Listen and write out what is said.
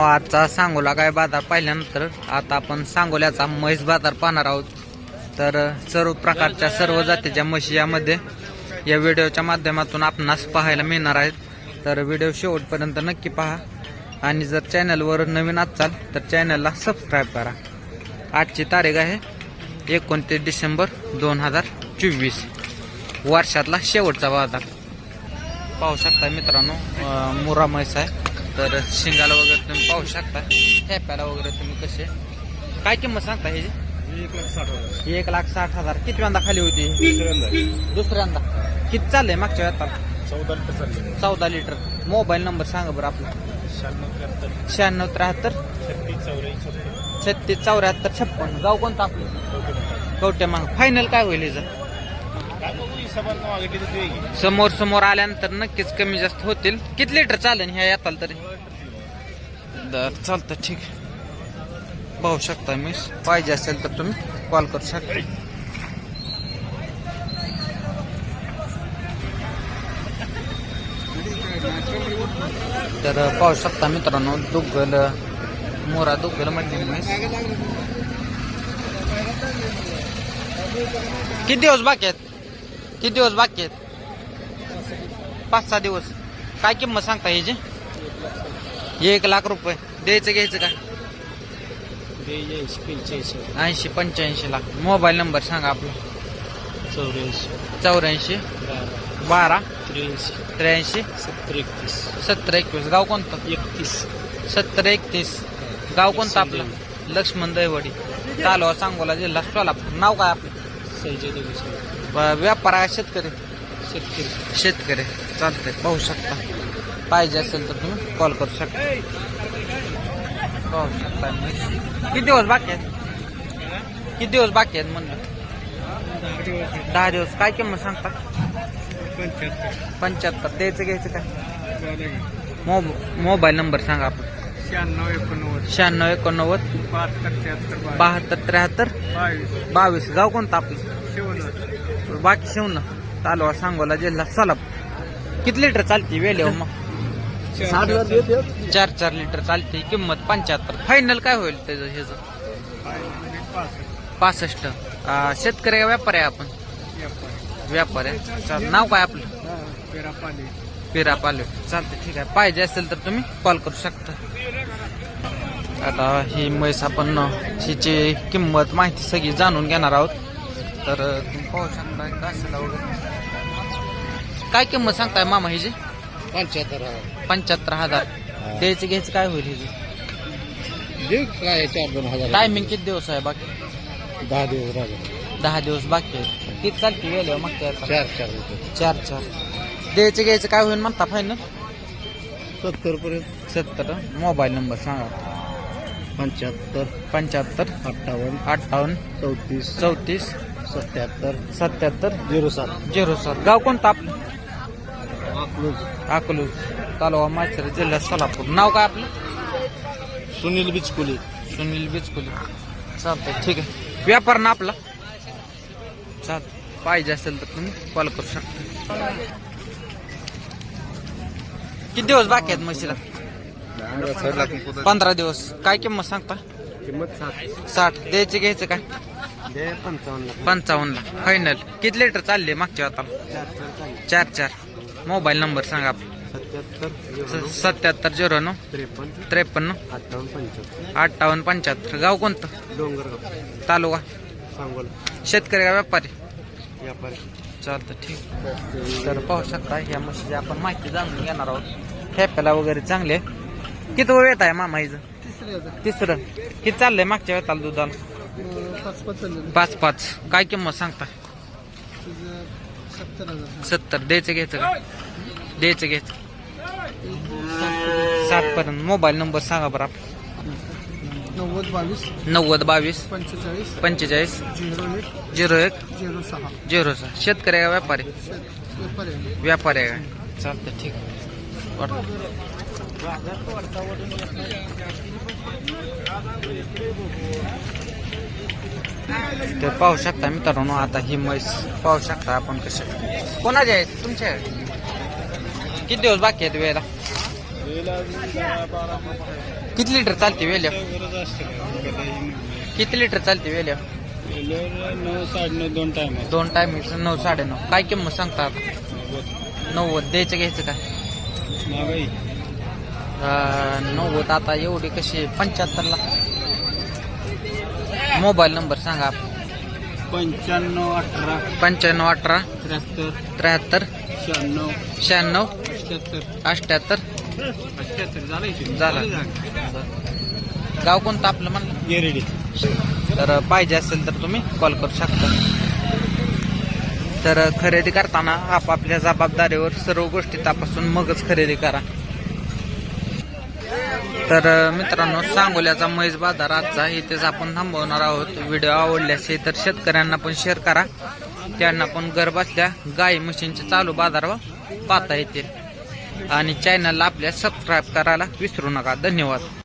आजचा सांगोला काय बाजार पाहिल्यानंतर आता आपण सांगोल्याचा म्हैस बाजार पाहणार आहोत. तर सर्व प्रकारच्या सर्व जातीच्या म्हशी यामध्ये या व्हिडिओच्या माध्यमातून आपणास पाहायला मिळणार आहेत. तर व्हिडिओ शेवटपर्यंत नक्की पहा. आणि जर चॅनलवर नवीन असाल तर चॅनलला सबस्क्राईब करा. आजची तारीख आहे एकोणतीस डिसेंबर दोन हजार चोवीस. वर्षातला शेवटचा बाजार. पाहू शकता मित्रांनो मुरा म्हैस आहे. तर शिंगाला वगैरे तुम्ही पाहू शकता. ठेप्याला वगैरे तुम्ही कसे. काय किंमत सांगता ह्याची? एक लाख साठ हजार. ही एक लाख साठ हजार. किती वेळा खाली होती? दुसऱ्यांदा. दुसऱ्यांदा. किती चाललंय मागच्या वेळात चौदा लिटर चालले चौदा लिटर. मोबाईल नंबर सांगा बरं आपला. शहाण्णव त्र्याहत्तर. शहाण्णव त्र्याहत्तर. छत्तीस छप्पन. छत्तीस चौऱ्याहत्तर छप्पन. गाव कोणतं आपलं? कवटे मग फायनल काय होईल हिचं समोर समोर आल्यानंतर नक्कीच कमी जास्त होतील. किती लिटर चालेल ह्या येताल तरी? बर चालतं ठीक. पाहू शकता मी पाहिजे असेल तर तुम्ही कॉल करू शकता. तर पाहू शकता मित्रांनो दुग्गल मोरा दुग्गल म्हणजे म्हैस. किती दिवस बाकी आहेत? किती दिवस बाकी आहेत? पाच सहा दिवस. काय किंमत सांगता ह्याची? एक लाख रुपये. द्यायचं घ्यायचं काय ऐंशी पंच्याऐंशी लाख. मोबाईल नंबर सांगा आपला. चौऱ्याऐंशी. चौऱ्याऐंशी बारा. त्र्याऐंशी. त्र्याऐंशी सत्तर एकतीस सत्तर एकवीस. गाव कोणतं? एकतीस सत्तर एकतीस. गाव कोणतं आपलं? लक्ष्मण दैवडी तालुका सांगोला जिल्हा. सोलापूर. नाव काय आपलं? संजय देवी व्यापार आहे शेतकरी. शेतकरी. शेतकरी चालतंय. पाहू शकता. पाहिजे असेल तर तुम्ही कॉल करू शकता. पाहू शकता किती दिवस बाकी आहेत? किती दिवस बाकी आहेत म्हणलं? दहा दिवस. काय किंमत सांगता? पंच्याहत्तर. द्यायचं घ्यायचं काय? मोब मोबाईल नंबर सांगा आपण. शहाण्णव एकोणनव्वद. शहाण्णव एकोणनव्वद. बहात्तर त्र्याहत्तर बहात्तर त्र्याहत्तर बावीस. बावीस. गाव कोणतं आपलं? बाकी शेवून तालुका सांगोला जिल्हा सोलापूर किती लिटर चालते वेळ मग? चार चार लिटर चालते. किंमत पंच्याहत्तर. फायनल काय होईल त्याचं ह्याचं? पासष्ट. शेतकरी का व्यापारी आहे आपण? व्यापार. आहे. चाल नाव काय आपलं? पेरा पाले चालते ठीक आहे. पाहिजे असेल तर तुम्ही कॉल करू शकता. आता ही म्हैस आपण हिची किंमत माहिती सगळी जाणून घेणार आहोत. तर तुम्ही पाहू शकता काशीला वगैरे काय किंमत सांगताय मामा हिची पंच्याहत्तर हजार. पंच्याहत्तर हजार. द्यायचं घ्यायचं काय होईल हिची देऊ काय? चार दोन हजार टायमिंग किती दिवस आहे बाकी? दहा दिवस राहिले दहा दिवस बाकी आहे. किती चालते वेळ मागच्या आता चार चार रुपये. चार चार. द्यायचं घ्यायचं काय होईल म्हणता फायनल सत्तर पर्यंत. सत्तर मोबाईल नंबर सांगा. पंच्याहत्तर. पंच्याहत्तर. अठ्ठावन्न. अठ्ठावन्न. चौतीस. चौतीस. सत्याहत्तर सत्याहत्तर झिरो सात. झिरो सात. गाव कोणतं आपलं अकलूज. अकलूज. तालुका माचर जिल्हा सोलापूर. नाव काय आपलं? सुनील बिचकुली. सुनील बिचकुले. चालतंय ठीक आहे. व्यापार ना आपला? चाल पाहिजे असेल तर तुम्ही कॉल करू शकता. किती दिवस बाकी आहेत म्हशीला? पंधरा दिवस. काय किंमत सांगता? किंमत सात साठ. द्यायचे घ्यायचं काय? पंचावन्नला फायनल किती लिटर चालले मागच्या आता? चार चार मोबाईल नंबर सांगा. आपला सत्याहत्तर झिरो नऊ. त्रेपन्न. त्रेपन्न. अठ्ठावन्न पंच्याहत्तर. गाव कोणतं? डोंगरगाव. तालुका? सांगोला. शेतकरी का व्यापारी? व्यापारी. चालतं ठीक. तर पाहू शकता ह्या म्हशीची आपण माहिती जाणून घेणार आहोत. ठेप्याला वगैरे चांगले. किती वेळ आहे मामा हिचं तिसरं. किती चाललंय मागच्या वेळाला दुधाला? पाच पाच चालले पाच. पाच काय किंमत सांगता? सत्तर. हजार सत्तर द्यायचं घ्यायचं का? द्यायचं घ्यायचं. साठ पर्यंत. मोबाईल नंबर सांगा बरं आपला नव्वद बावीस. नव्वद बावीस. पंचेचाळीस. पंचेचाळीस. झिरो एक. झिरो एक. झिरो सहा. झिरो सहा. शेतकरी आहे का व्यापारी? व्यापारी आहे. व्यापारी आहे का? चालतं ठीक वाट- ते पाहू शकता मित्रांनो आता ही म्हैस पाहू शकता आपण कसे कोणाचे आहेत? तुमचे? किती दिवस बाकी आहेत वेळेला? किती लिटर चालते वेल्या किती लिटर चालते वेल्या नऊ दोन टाइम दोन टायमिंग नऊ साडे नऊ. काय किंमत सांगता आता? नव्वद. द्यायचं घ्यायचं काय नव्वद. आता एवढी कशी पंच्याहत्तरला. मोबाईल नंबर सांगा. पंच्याण्णव अठरा पंच्याण्णव अठरा त्र्याहत्तर त्र्याहत्तर शहाण्णव शहाण्णव अठ्याहत्तर अठ्याहत्तर झालं. गाव कोणतं आपलं म्हणलं? गेरेडी तर पाहिजे असेल तर तुम्ही कॉल करू शकता. तर खरेदी करताना आपापल्या जबाबदारीवर सर्व गोष्टी तपासून मगच खरेदी करा. तर मित्रांनो सांगोल्याचा मैज बाजार आजचा इथेच आपण थांबवणार आहोत. व्हिडिओ आवडल्यास तर शेतकऱ्यांना पण शेअर करा. त्यांना पण घर बसल्या गाई म्हशींचे चालू बाजार पाहता येतील. आणि चॅनलला आपल्या सबस्क्राईब करायला विसरू नका. धन्यवाद.